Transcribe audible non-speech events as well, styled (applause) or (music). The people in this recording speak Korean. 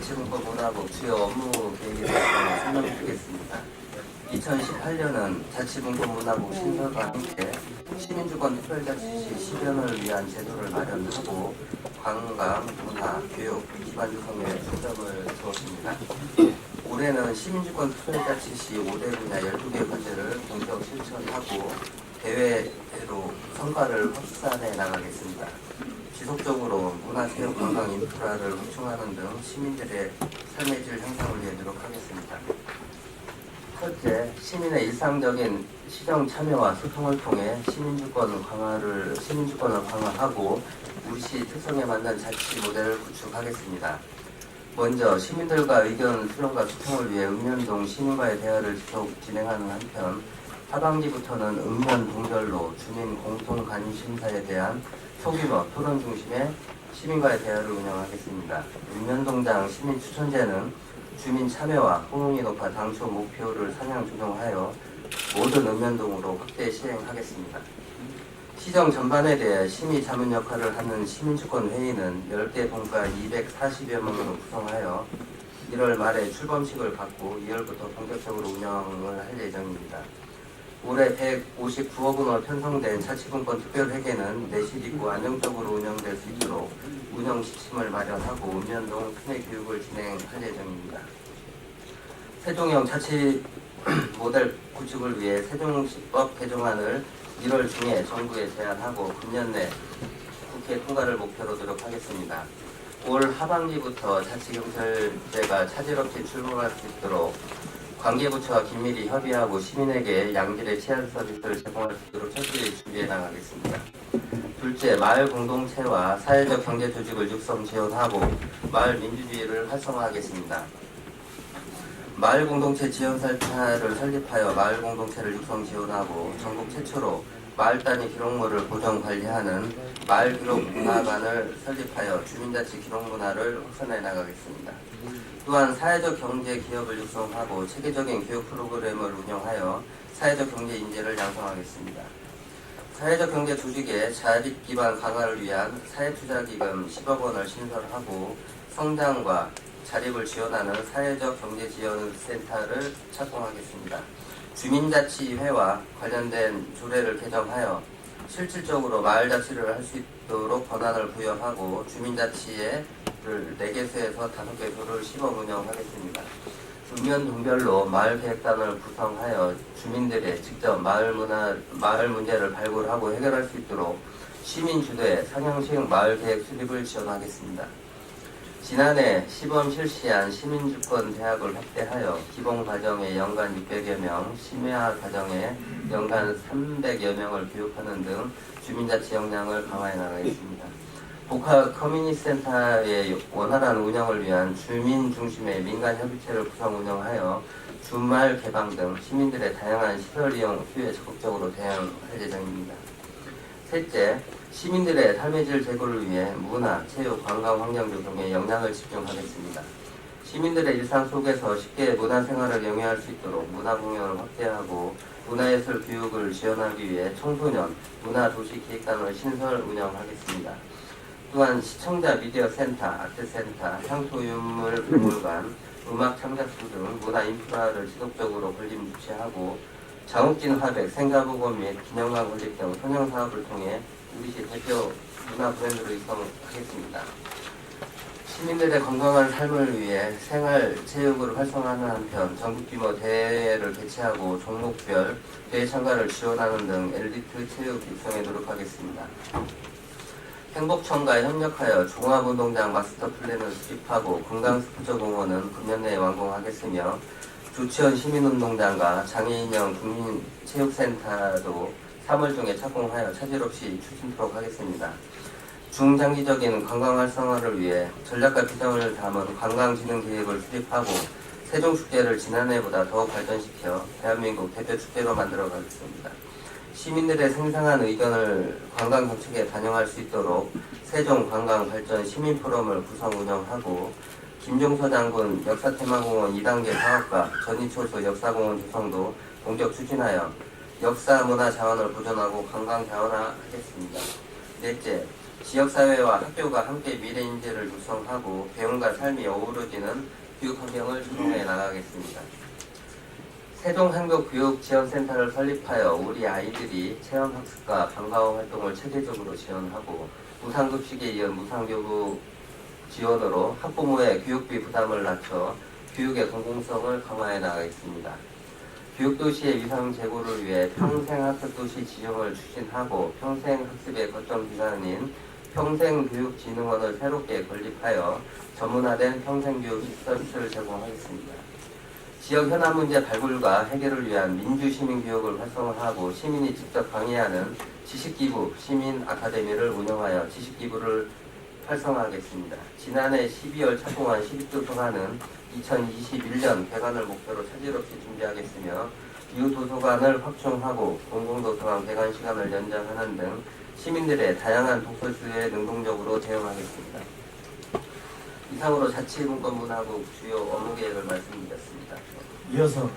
자치분권 문화부 주요 업무 계획에 대해서 설명드리겠습니다. 2018년은 자치분권 문화부 신설과 함께 시민주권 특별자치시 실현을 위한 제도를 마련하고 관광, 문화, 교육, 기반 조성에 초점을 두었습니다. 올해는 시민주권 특별자치시 5대 분야 12개 과제를 본격 실천하고 대회로 성과를 확산해 나가겠습니다. 지속적으로 문화체육 관광 인프라를 확충하는 등 시민들의 삶의 질 향상을 위해 노력하겠습니다. 첫째, 시민의 일상적인 시정 참여와 소통을 통해 시민주권 강화를 시민주권을 강화하고 우리시 특성에 맞는 자치 모델을 구축하겠습니다. 먼저 시민들과 의견 수렴과 소통을 위해 읍면동 시민과의 대화를 지속 진행하는 한편 하반기부터는 읍면 동별로 주민 공통 관심사에 대한 소규모 토론 중심의 시민과의 대화를 운영하겠습니다. 읍면동장 시민 추천제는 주민 참여와 호응이 높아 당초 목표를 상향 조정하여 모든 읍면동으로 확대 시행하겠습니다. 시정 전반에 대해 심의 자문 역할을 하는 시민주권 회의는 10개 동과 240여 명으로 구성하여 1월 말에 출범식을 갖고 2월부터 본격적으로 운영을 할 예정입니다. 올해 159억 원으로 편성된 자치분권 특별회계는 내실 있고 안정적으로 운영될 수 있도록 운영 지침을 마련하고 읍면동 특례 교육을 진행할 예정입니다. 세종형 자치 (clears throat) 모델 구축을 위해 세종시법 개정안을 1월 중에 정부에 제안하고 금년 내 국회 통과를 목표로 노력하겠습니다. 올 하반기부터 자치경찰제가 차질 없이 출범할 수 있도록 관계부처와 긴밀히 협의하고 시민에게 양질의 치안 서비스를 제공할 수 있도록 철저히 준비해 나가겠습니다. 둘째, 마을 공동체와 사회적 경제 조직을 육성 지원하고 마을 민주주의를 활성화하겠습니다. 마을 공동체 지원센터를 설립하여 마을 공동체를 육성 지원하고 전국 최초로 마을 단위 기록물을 보정 관리하는 마을 기록 문화관을 설립하여 주민자치 기록 문화를 확산해 나가겠습니다. 또한 사회적 경제 기업을 육성하고 체계적인 교육 프로그램을 운영하여 사회적 경제 인재를 양성하겠습니다. 사회적 경제 조직의 자립 기반 강화를 위한 사회투자기금 10억 원을 신설하고 성장과 자립을 지원하는 사회적 경제 지원 센터를 착공하겠습니다. 주민자치회와 관련된 조례를 개정하여 실질적으로 마을자치를 할 수 있도록 권한을 부여하고 주민자치회를 4개소에서 5개소를 시범 운영하겠습니다. 읍면 동별로 마을계획단을 구성하여 주민들의 직접 마을 문화, 마을 문제를 발굴하고 해결할 수 있도록 시민 주도의 상향식 마을계획 수립을 지원하겠습니다. 지난해 시범 실시한 시민주권 대학을 확대하여 기본 과정에 연간 600여 명, 심야 과정에 연간 300여 명을 교육하는 등 주민자치 역량을 강화해 나가겠습니다. 복합 커뮤니티 센터의 원활한 운영을 위한 주민 중심의 민간 협의체를 구성 운영하여 주말 개방 등 시민들의 다양한 시설 이용 수요에 적극적으로 대응할 예정입니다. 셋째, 시민들의 삶의 질 제고를 위해 문화, 체육, 관광 환경 조성에 역량을 집중하겠습니다. 시민들의 일상 속에서 쉽게 문화 생활을 영위할 수 있도록 문화 공연을 확대하고 문화예술 교육을 지원하기 위해 청소년 문화도시기획단을 신설 운영하겠습니다. 또한 시청자 미디어 센터, 아트센터, 향토유물 박물관, 음악 창작소 등 문화 인프라를 지속적으로 건립 유치하고 장욱진 화백, 생가보건 및 기념관 건립 등 선형 사업을 통해 우리시 대표 문화 브랜드로 입성하겠습니다. 시민들의 건강한 삶을 위해 생활 체육을 활성화하는 한편 전국 규모 대회를 개최하고 종목별 대회 참가를 지원하는 등 엘리트 체육 육성에 노력하겠습니다. 행복청과 협력하여 종합운동장 마스터 플랜을 수립하고 건강스포츠 공원은 금년 내에 완공하겠으며 조치원 시민운동장과 장애인형 국민체육센터도 3월 중에 착공하여 차질 없이 추진토록 하겠습니다. 중장기적인 관광 활성화를 위해 전략과 비전을 담은 관광진흥 계획을 수립하고 세종축제를 지난해보다 더욱 발전시켜 대한민국 대표 축제로 만들어 가겠습니다. 시민들의 생생한 의견을 관광 정책에 반영할 수 있도록 세종 관광 발전 시민 포럼을 구성 운영하고 김종서 장군 역사테마공원 2단계 사업과 전이초소 역사공원 조성도 본격 추진하여 역사 문화 자원을 보존하고 관광 자원화하겠습니다. 넷째, 지역사회와 학교가 함께 미래 인재를 구성하고 배움과 삶이 어우러지는 교육 환경을 조성해 나가겠습니다. 세종 한국 교육 지원센터를 설립하여 우리 아이들이 체험 학습과 방과후 활동을 체계적으로 지원하고 무상급식에 이은 무상교부 지원으로 학부모의 교육비 부담을 낮춰 교육의 공공성을 강화해 나가겠습니다. 교육도시의 위상 제고를 위해 평생학습도시 지정을 추진하고 평생학습의 거점 기관인 평생교육진흥원을 새롭게 건립하여 전문화된 평생교육 서비스를 제공하겠습니다. 지역 현안 문제 발굴과 해결을 위한 민주시민교육을 활성화하고 시민이 직접 강의하는 지식기부 시민 아카데미를 운영하여 지식기부를 활성화하겠습니다. 지난해 12월 착공한 12조 도서관은 2021년 개관을 목표로 차질 없이 준비하겠으며 이후 도서관을 확충하고 공공도서관 개관 시간을 연장하는 등 시민들의 다양한 독서 수요에 능동적으로 대응하겠습니다. 이상으로 자치분권문화국 주요 업무 계획을 말씀드렸습니다. 이어서